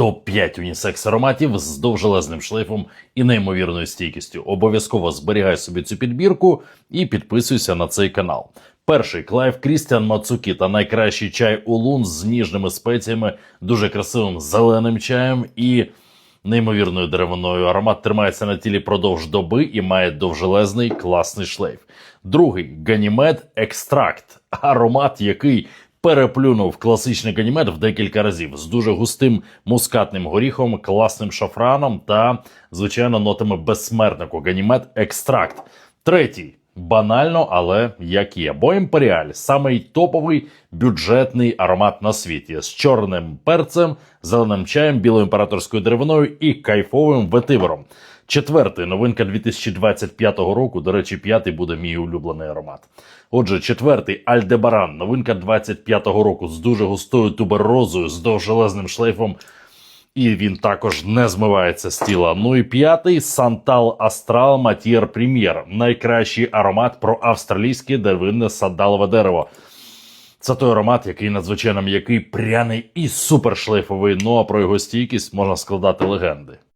Топ-5 унісекс ароматів з довжелезним шлейфом і неймовірною стійкістю. Обов'язково зберігай собі цю підбірку і підписуйся на цей канал. Перший Клайв Крістіан Мацукі та найкращий чай Улун з ніжними спеціями, дуже красивим зеленим чаєм і неймовірною деревиною. Аромат тримається на тілі продовж доби і має довжелезний класний шлейф. Другий Ганімед Екстракт, аромат, який переплюнув класичний ганімед в декілька разів з дуже густим мускатним горіхом, класним шафраном та, звичайно, нотами безсмертнику. Ганімед Екстракт. Третій. Банально, але як є. Бо імперіаль самий топовий бюджетний аромат на світі з чорним перцем, зеленим чаєм, білою імператорською деревиною і кайфовим ветивером. Четвертий новинка 2025 року. До речі, п'ятий буде мій улюблений аромат. Отже, четвертий Альдебаран, новинка 25-го року з дуже густою туберозою, з довжелезним шлейфом. І він також не змивається з тіла. Ну і п'ятий Сантал Астрал Матієр Прем'єр. Найкращий аромат про австралійське деревинне сандалове дерево. Це той аромат, який надзвичайно м'який, пряний і супершлейфовий. Ну а про його стійкість можна складати легенди.